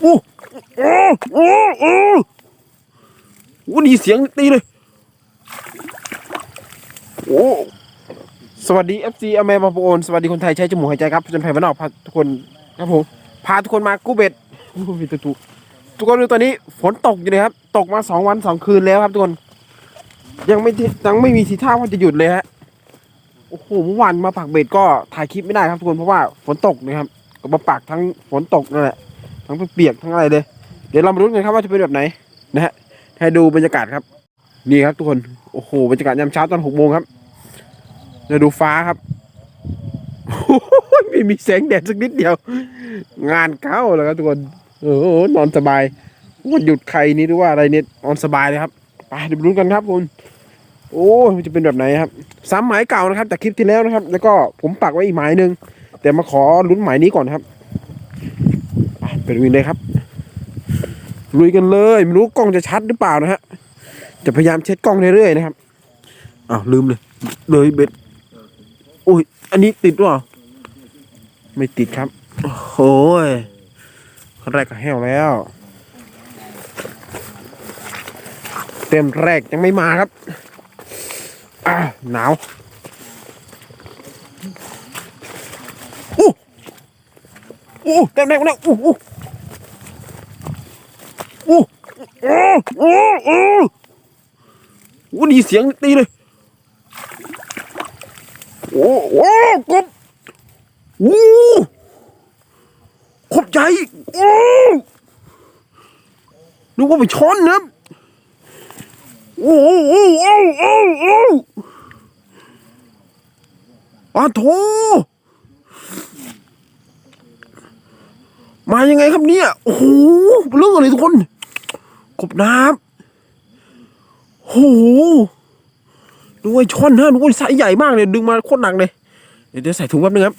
โอ้โอ้โอ้โอ้โอ้ดีเสียงตีเลยโอ้สวัสดี FC อเมริกาโอนสวัสดีคนไทยใช้จมูกหายใจครับจนแผ่นบ้านนอกพาทุกคนครับผมพาทุกคนมากู้เบ็ดโอ้ยทุกทุกคนดูตอนนี้ฝนตกอยู่เลยครับ ตกมาสองวันสองคืนแล้วครับทุกคน ยังไม่ยังไม่มีทีท่าว่าจะหยุดเลยฮะโอ้โหเมื่อวานมาปักเบ็ดก็ถ่ายคลิปไม่ได้ครับทุกคนเพราะว่าฝนตกนะครับก็มาปักทั้งฝนตกนั่นแหละ ทั้งเปียกทั้งอะไรเลย เดี๋ยวเรามาลุ้นกันครับว่าจะเป็นแบบไหนนะฮะให้ดูบรรยากาศครับ นี่ครับทุกคนโอ้โหบรรยากาศยามเช้าตอนหกโมงครับเดี๋ยวดูฟ้าครับโอ้โหไม่มีแสงแดดสักนิดเดียว งานเข้าแล้วครับทุกคนโอ้โหนอนสบายวันหยุดใครนี่หรือว่าอะไรเนี่ยนอนสบายเลยครับไปเดี๋ยวลุ้นกันครับคุณโอ้มันจะเป็นแบบไหนครับซ้ำหมายเก่านะครับจากคลิปที่แล้วนะครับ แล้วก็ผมปักไว้อีกหมายหนึ่งแต่มาขอลุ้นหมายนี้ก่อนครับ ไปไปดูกันเลยครับลุยกันเลยไม่รู้กล้องจะชัดหรือเปล่านะฮะจะพยายามเช็ดกล้องเรื่อยๆนะครับอ้าวลืมเลย เลยเบ็ดอุ้ยอันนี้ติดหรอไม่ติดครับโอ้ยขั้นแรกก็แห้วแล้ว เต็มแรกยังไม่มาครับอ่าหนาวอู้อู้เต็มแรกแล้วอู้อู้อู้ อู้อู้อู้อู้ดีเสียงตีเลย โอ้โหกบโอ้ขบใหญ่โอ้นึกว่าไปช้อนนะโอ้โอ้โอ้โอ้โอ้โอ้อาโถมายังไงครับเนี่ย โอ้โหเรื่องอะไรทุกคน กบน้ำโหดูไอ้ช่อนนะดูไอ้ไซส์ใหญ่มากเลยดึงมาโคตรหนักเลย เดี๋ยวใส่ถุงแป๊บนึงครับ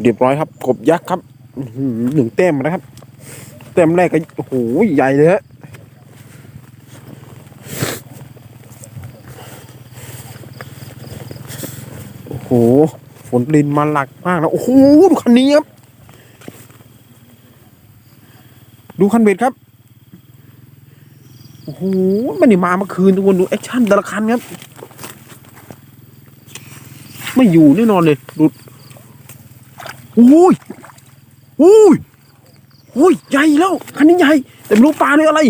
เรียบร้อยครับ กบยักษ์ครับหนึ่งแต้มนะครับ แต้มแรกก็โอ้โหใหญ่เลยฮะโอ้โหฝนลินมาหลักมากแล้วโอ้โหดูคันนี้ครับ ดูคันเบ็ดครับโอ้โหมันนี่มาเมื่อคืนทุกคนดูแอคชั่นแต่ละคันครับ ไม่อยู่แน่นอนเลยดูโอ้ยโอ้ยโอ้ยใหญ่แล้วคันนี้ใหญ่แต่ไม่รู้ปลาเลยอะไร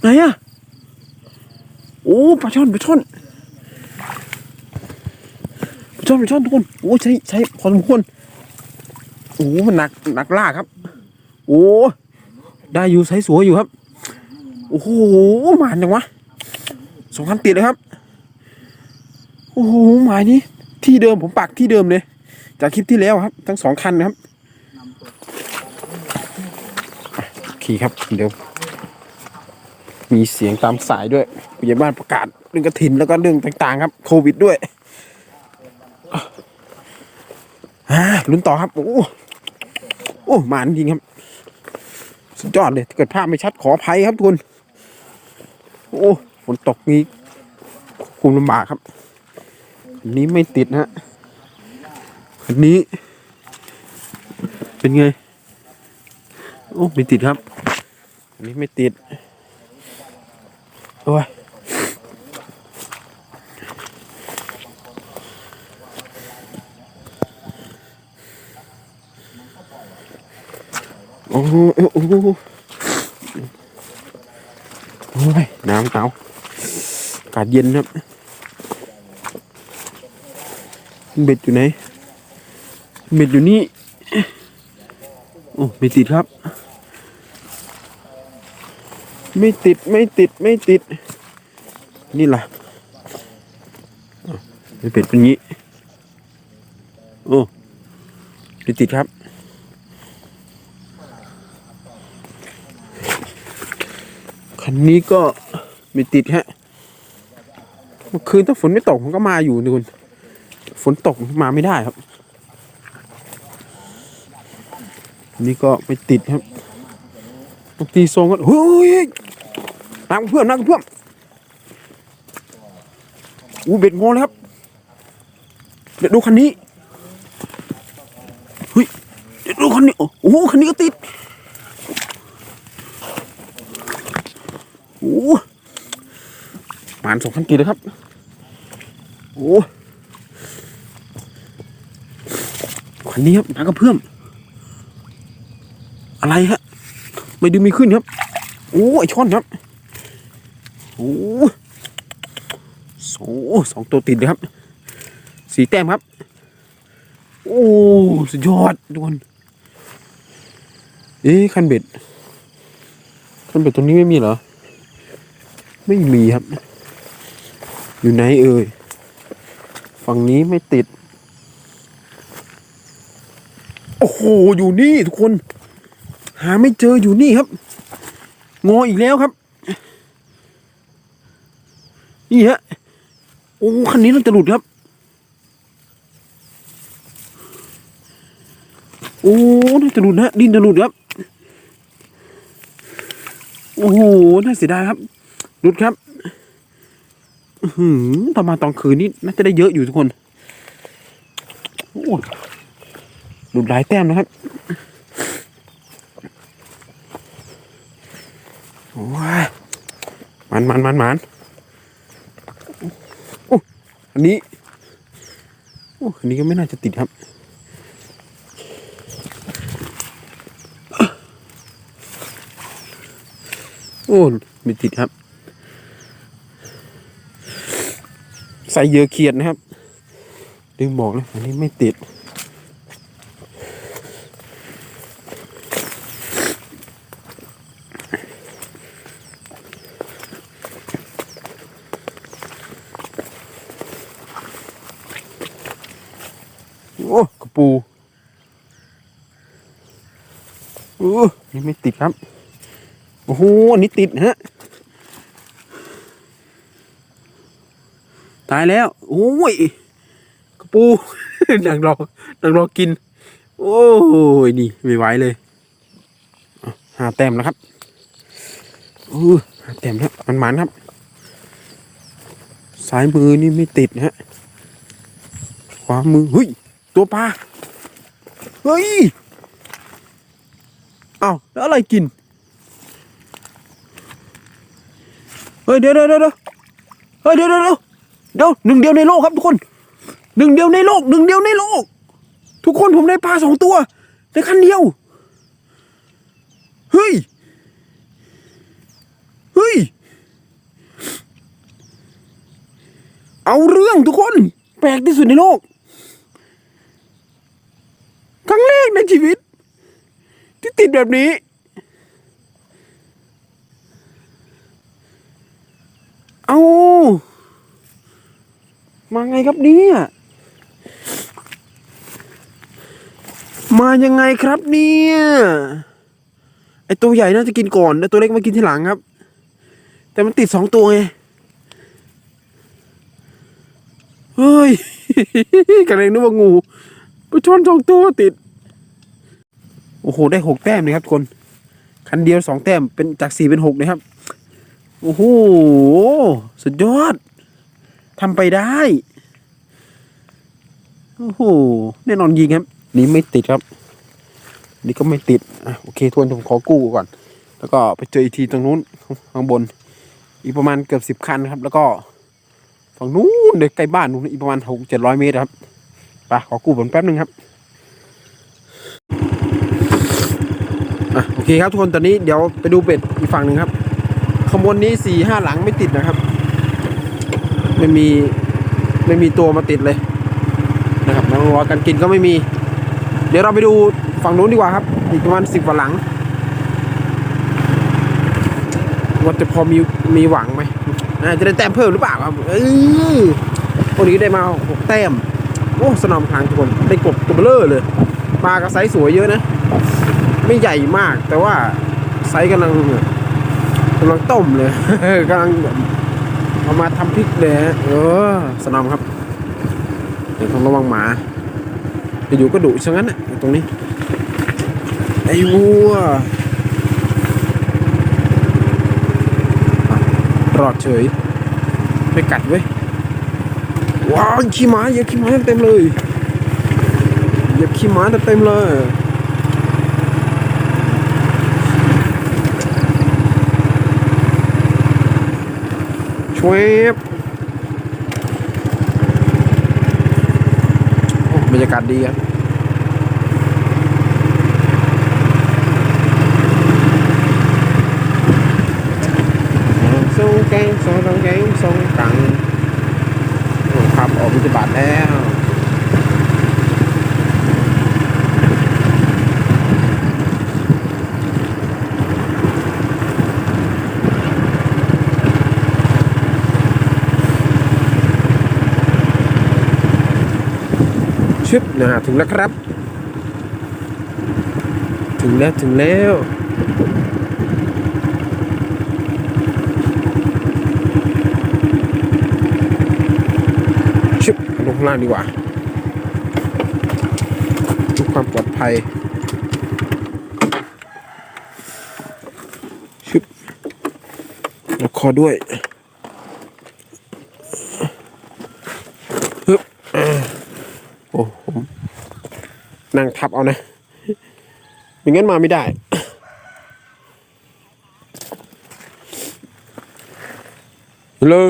ไหนอะโอ้ปลาช่อนปลาช่อนปลาช่อนปลาช่อนทุกคนโอ้ใช้ใช้พอสมควรโอ้มันหนักหนักล่าครับ โอ้ได้อยู่ไซส์สวยอยู่ครับโอ้โหหมานจังวะสองคันติดเลยครับโอ้โหหมายนี้ที่เดิมผมปักที่เดิมเลย จากคลิปที่แล้วครับ ทั้งสองคันนะครับโอเครับเดี๋ยวมีเสียงตามสายด้วยผู้ใหญ่บ้านประกาศเรื่องกระถินแล้วก็เรื่องต่างๆ ครับ โควิดด้วยอ่าลุ้นต่อครับ โอ้โหโอ้หมานจริงครับ สุดยอดเลยถ้าเกิดภาพไม่ชัดขออภัยครับทุกคนโอ้ฝนตกนี้คุมลำบากครับ อันนี้ไม่ติดนะฮะอันนี้ เป็นไง โอ้ไม่ติดครับ อันนี้ไม่ติดโอ้ย อ้โหโอ้โหโอ้ยน้ำหนาอากาศเย็นครับเบ็ดอยู่ไหน เบ็ดอยู่นี่ โอ้ไม่ติดครับ ไม่ติดไม่ติดไม่ติด นี่ล่ะอ้าวเบ็ดเป็นงี้ โอ้ไม่ติดครับ คันนี้ก็ไม่ติดฮะเมื่อคืนถ้าฝนไม่ตกมันก็มาอยู่นี่คุณฝนตกมาไม่ได้ครับ นี่ก็ไม่ติดครับต้องตีทรงกันเฮ้ยนั่งเพื่อนนั่งเพื่อนอู้เบ็ดงอเลยครับ เดี๋ยวดูคันนี้เฮ้ยเดี๋ยวดูคันนี้ โอ้โหคันนี้ก็ติด อ้หมาณสองพันกิโลครับ โอ้คันนี้ครับน้ำกระเพื่อม อะไรฮะ ไม่ดูมีขึ้นครับ โอ้ไอช่อนครับ โอ้โสสองตัวติดเลยครับ สีแต้มครับ โอ้สุดยอดทุกคนเอ๊ะคันเบ็ดคันเบ็ดตรงนี้ไม่มีเหรอ ไม่มีครับ อยู่ไหนเอ่ย ฝั่งนี้ไม่ติด โอ้โห อยู่นี่ทุกคน หาไม่เจออยู่นี่ครับ งออีกแล้วครับ นี่ฮะ โอ้คันนี้น่าจะหลุดครับ โอ้ น่าจะหลุดนะดินจะหลุดครับ โอ้โห น่าเสียดายครับ หลุดครับหือตอมาตอนคืนนี่น่าจะได้เยอะอยู่ทุกคนโอ้หลุดหลายแต้มนะครับโอ้ยมันมันมันมันโอ้อันนี้โอ้อันนี้ก็ไม่น่าจะติดครับโอ้ไม่ติดครับ ใส่เหยอะเขียดนะครับลืมบอกเลยอันนี้ไม่ติด โอ้กระปูโอ้นี่ไม่ติดครับ โอ้โหอันนี้ติดฮะ ตายแล้ว โอ้ยกระปูดังรอดังรอกิน โอ้ยนี่ไม่ไหวเลยหาแต้มแล้วครับเออหาแต้มแล้วมันหมันครับซ้ายมือนี่ไม่ติดนะฮะขวามือเฮ้ยตัวปลาเฮ้ยเอาแล้วอะไรกินเฮ้ยเดี๋ยวเดี๋ยวเดี๋ยวเฮ้ยเดี๋ยวเดี๋ยว เดี๋ยวหนึ่งเดียวในโลกครับทุกคนหนึ่งเดียวในโลกหนึ่งเดียวในโลก ทุกคนผมได้ปลาสองตัวในคันเดียว เฮ้ย เฮ้ย เอาเรื่องทุกคน แปลกที่สุดในโลก ครั้งแรกในชีวิต ที่ติดแบบนี้ เอา มาไงครับเนี่ยมายังไงครับเนี่ยไอตัวใหญ่น่าจะกินก่อนแล้วตัวเล็กมากินทีหลังครับ แต่มันติดสองตัวไงเฮ้ยกันเลยนึกว่างูไปชนสองตัวติด โอ้โห ได้หกแต้มเลยครับทุกคนคันเดียวสองแต้มเป็นจากสี่เป็นหกนะครับ โอ้โห สุดยอด ทำไปได้ โอ้โห แน่นอนยิงครับ นี่ไม่ติดครับ นี่ก็ไม่ติด อะโอเค ทวนผมขอกู้ก่อน แล้วก็ไปเจออีกทีตรงนู้น ข้างบน อีกประมาณเกือบสิบคันครับ แล้วก็ฝั่งนู้นเด็กใกล้บ้านนู้นอีกประมาณหกเจ็ดร้อยเมตรครับ ไปขอกู้ผมแป๊บนึงครับอะโอเคครับทุกคน ตอนนี้เดี๋ยวไปดูเป็ดอีกฝั่งหนึ่งครับขบวนนี้สี่ห้าหลังไม่ติดนะครับ ไม่มีไม่มีตัวมาติดเลยนะครับน้องรอกันกินก็ไม่มี เดี๋ยวเราไปดูฝั่งนู้นดีกว่าครับ อีกประมาณสิบกว่าหลังว่าจะพอมีมีหวังไหมจะได้แต้มเพิ่มหรือเปล่าครับเออวันนี้ได้มาหกแต้มโอ้สนอมทางทุกคนได้กบตัวเบลอเลยปลากระไซส์สวยเยอะนะไม่ใหญ่มากแต่ว่าไซส์กำลังกำลังต้มเลยกำลัง เอามาทำพริกเลยฮะเออสนอมครับเดี๋ยวต้องระวังหมาอยู่ก็ดุชะงั้นน่ะตรงนี้ ไอ้วัวรอดเฉยไม่กัดเว้ยว้าวขี้หมาเยียบขี้หมาเต็มเลยเยียบขี้หมาเต็มเลย เวฟโอ้บรรยากาศดีครับ sông cây sông sông cây sông cặn ขับออกบิณฑบาตแล้วึบนะถึงแล้วครับ ถึงแล้วถึงแล้วชึบลงข้างล่างดีกว่าทุกความปลอดภัยชึบแล้วคอด้วยฮึบอ่าโอ้ผม นั่งทับเอานะไม่งั้นมาไม่ได้ Hello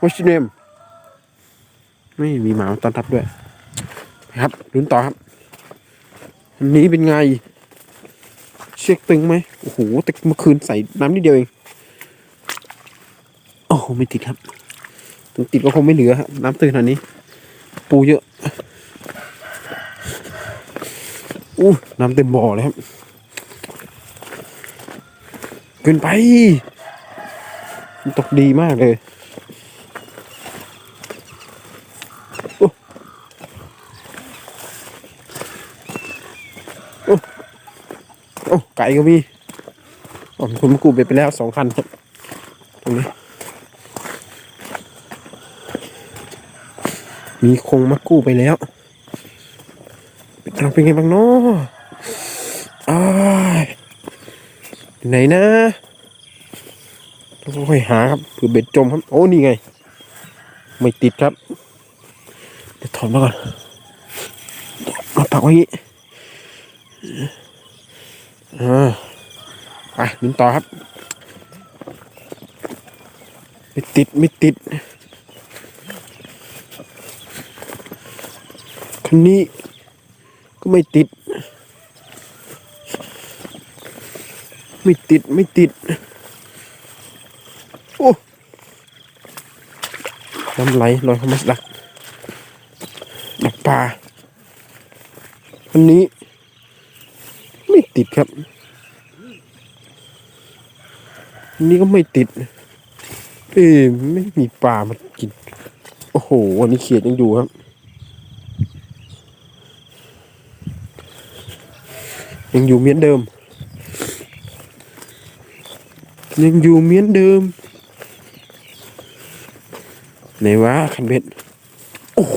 What's your name ไม่มีหมาตอนทับด้วย ครับลุ้นต่อครับอันนี้เป็นไง เช็คตึงไหมโอ้โหแต่เมื่อคืนใส่น้ำนิดเดียวเอง โอ้โหไม่ติดครับถึงติดก็คงไม่เหลือครับน้ำตื้นขนาดนี้ ปูเยอะ อู้น้ำเต็มบ่อเลยครับเกินไป ตกดีมากเลยโอ้ไก่ก็มีอ๋อคุณกูเบ็ดไปแล้วสองคันครับตรงนี้ มีคงมากู้ไปแล้ว เราเป็นไงบ้างเนาะอ้ายอยู่ไหนนะต้องค่อยหาครับเผื่อเบ็ดจมครับ โอ้ นี่ไง ไม่ติดครับ เดี๋ยวถอนมาก่อนมาปักไว้งี้อ่าไปลุ้นต่อครับ ไม่ติด ไม่ติดคันนี้ ก็ไม่ติด ไม่ติดไม่ติด โอ้น้ำไหลลอยเข้ามาดัก ดักปลาคันนี้ ไม่ติดครับอันนี้ก็ไม่ติด เอ้ไม่มีปลามากิน โอ้โหวันนี้เขียดยังอยู่ครับ ยังอยู่เหมือนเดิม ยังอยู่เหมือนเดิมไหนวะคันเบ็ดโอ้โห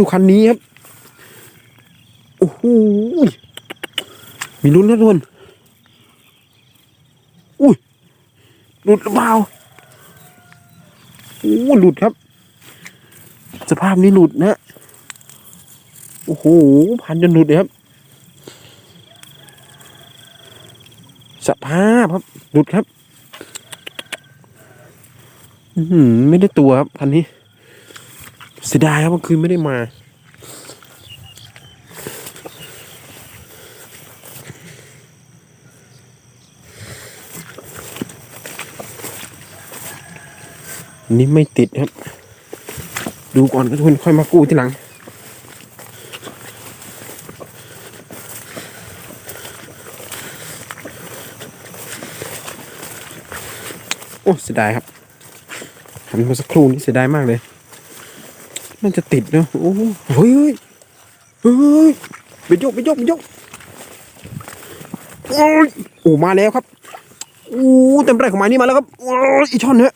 ดูคันนี้ครับโอ้โหมีลุ้นนะทุกคนอุ้ยหลุดหรือเปล่าโอ้หลุดครับ สภาพนี้หลุดนะโอ้โหพันจนหลุดเลยครับ ภาพครับหลุดครับอือหือไม่ได้ตัวครับคันนี้เสียดายครับเมื่อคืนไม่ได้มานนี้ไม่ติดครับ ดูก่อนก็ทุนค่อยมากู้ทีหลัง โอ้เสียดายครับหันมาสักครู่นี้เสียดายมากเลยน่าจะติดเนอะโอ้โหเฮ้ยเฮ้ยเฮ้ยไปยกไปยกไปยกโอ้ยโอ้มาแล้วครับโอ้เต็มแรงของไม้นี่มาแล้วครับโอ้ยอีช่อนเนอะ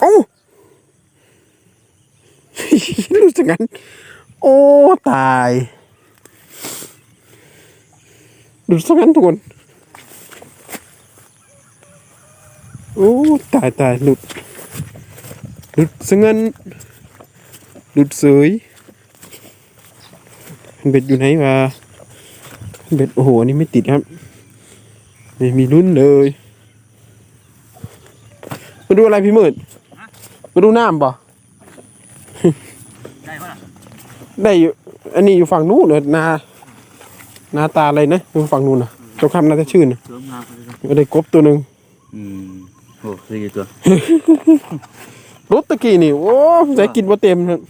โอ้รู้สึกงั้น โอ้ ตาย ดูสักงั้นทุกคน โอ้ตายตายหลุดหลุดสักงั้นหลุดเสยเบ็ดอยู่ไหนวะเบ็ดโอ้โหอันนี้ไม่ติดครับไม่มีรุ่นเลยมาดูอะไรพี่หมื่นมาดูน้ำป่ะได้ปะล่ะได้อยู่อันนี้อยู่ฝั่งนู้นเลยนานาตาอะไรนะอยู่ฝั่งนู้นนะเจ้าคำน่าจะชื่นนะสวยงามเลยนะก็ได้กบตัวหนึ่งอืม โอ้สี่ตัว รถตะกี้นี่ โอ้ใจกินว่าเต็มครับ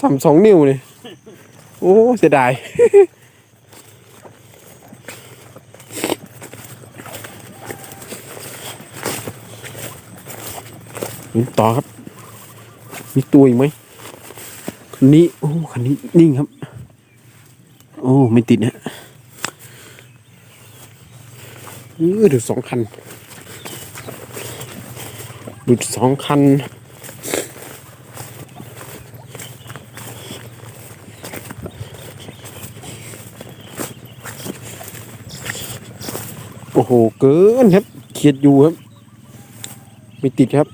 สามสองนิ้วนี่ โอ้ เสียดาย ต่อครับ มีตัวอีกไหมคันนี้ โอ้ คันนี้นิ่งครับ โอ้ ไม่ติดนะเออเดี๋ยวสองคัน หลุดสองคัน โอ้โห เกินครับเขียดอยู่ครับ ไม่ติดครับ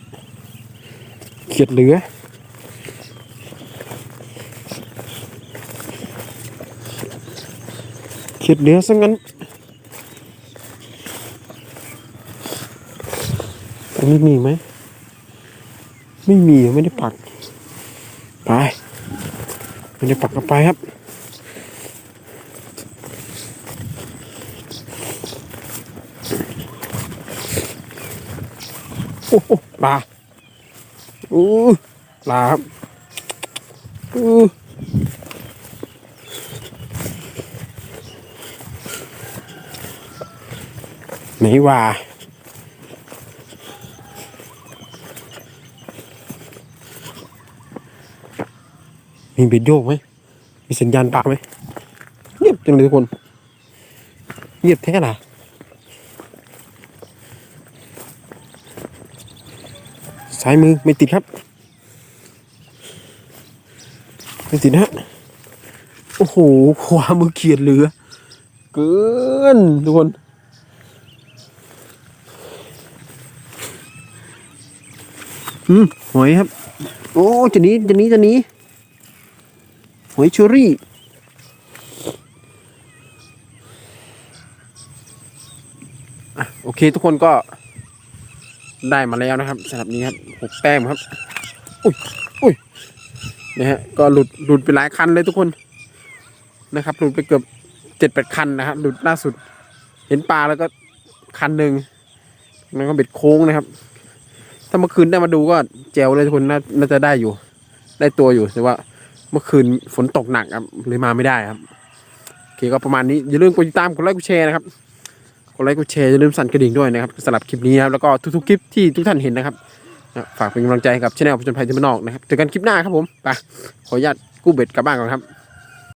เขียดเหลือเขียดเหลือซะงั้นอันนี้มีไหม ไม่มีไม่ได้ปัก ไปไม่ได้ปักก็ไปครับโอ้โหปลาอู้ปลาครับอู้ไหนว่า มีเบ็ดโยกไหม มีสัญญาณปลาไหม เงียบจังเลยทุกคน เงียบแท้ล่ะซ้ายมือไม่ติดครับ ไม่ติดฮะ โอ้โห ขวามือเขียดเหลือ เกินทุกคนอืมหอยครับ โอ้ จะนี้จะนี้จะนี้ หอยชอรี่โอเคทุกคนก็ได้มาแล้วนะครับสำหรับนี้ครับหกแต้มครับ อุ้ยอุ้ยนะฮะก็หลุดหลุดไปหลายคันเลยทุกคนนะครับ หลุดไปเกือบเจ็ดแปดคันนะครับหลุดล่าสุด เห็นปลาแล้วก็คันหนึ่งนั่นก็เบ็ดโค้งนะครับ ถ้าเมื่อคืนได้มาดูก็แจวเลยทุกคนนน่าจะได้อยู่ ได้ตัวอยู่แต่ว่า เมื่อคืนฝนตกหนักครับเลยมาไม่ได้ครับโอเคก็ประมาณนี้อย่าลืมกดติดตามกดไลค์กดแชร์นะครับกดไลค์กดแชร์อย่าลืมสั่นกระดิ่งด้วยนะครับสำหรับคลิปนี้ครับแล้วก็ทุกๆคลิปที่ทุกท่านเห็นนะครับฝากเป็นกำลังใจให้กับช anel ผจญภัยที่มานนอกนะครับเจอกันคลิปหน้าครับผมไปขออนุญาตกู้เบ็ดกลับบ้านก่อนครับ